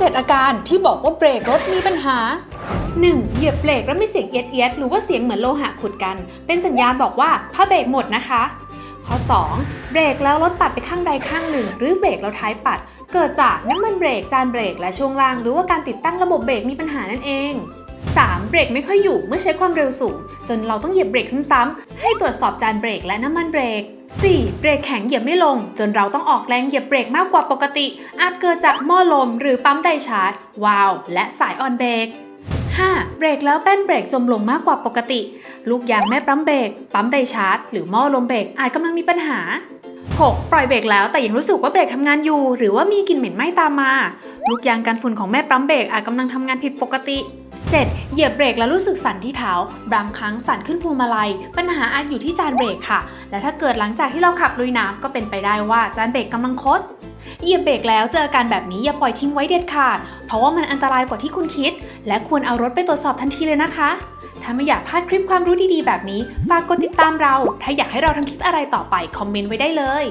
7 อาการที่บอกว่าเบรกรถมีปัญหา 1. เหยียบเบรกแล้วมีเสียงเอียดเอียดหรือว่าเสียงเหมือนโลหะขุดกัน เป็นสัญญาณบอกว่าผ้าเบรกหมดนะคะ ข้อ 2. เบรกแล้วรถปัดไปข้างใดข้างหนึ่ง หรือเบรกแล้วท้ายปัด เกิดจากน้ำมันเบรกจานเบรกและช่วงล่าง หรือว่าการติดตั้งระบบเบรกมีปัญหานั่นเอง 3. เบรกไม่ค่อยอยู่เมื่อใช้ความเร็วสูง จนเราต้องเหยียบเบรกซ้ำๆให้ตรวจสอบจานเบรกและน้ำมันเบรก 4. เบรกแข็งเหยียบไม่ลง จนเราต้องออกแรงเหยียบเบรกมากกว่าปกติ อาจเกิดจากหม้อลมหรือปั๊มไดชาร์จวาล์วและสายออนเบรก 5. เบรกแล้วแป้นเบรกจมลงมากกว่าปกติ ลูกยางแม่ปั๊มเบรกปั๊มไดชาร์จหรือหม้อลมเบรกอาจกำลังมีปัญหา 6. ปล่อยเบรกแล้วแต่ยังรู้สึกว่าเบรกทำงานอยู่ หรือว่ามีกลิ่นเหม็นไหม้ตามมา ลูกยางกันฝุ่นของแม่ปั๊มเบรกอาจกำลังทำงานผิดปกติ 7. เหยียบเบรกแล้วรู้สึกสั่นที่เท้า บางครั้งสั่นขึ้นพวงมาลัย ปัญหาอาจอยู่ที่จานเบรกค่ะ และถ้าเกิดหลังจากที่เราขับลุยน้ำก็เป็นไปได้ว่าจานเบรกกำลังคด เหยียบเบรกแล้วเจออาการแบบนี้อย่าปล่อยทิ้งไว้เด็ดขาด เพราะว่ามันอันตรายกว่าที่คุณคิด และควรเอารถไปตรวจสอบทันทีเลยนะคะ ถ้าไม่อยากพลาดคลิปความรู้ดีๆแบบนี้ ฝากกดติดตามเรา ถ้าอยากให้เราทำคลิปอะไรต่อไปคอมเมนต์ไว้ได้เลย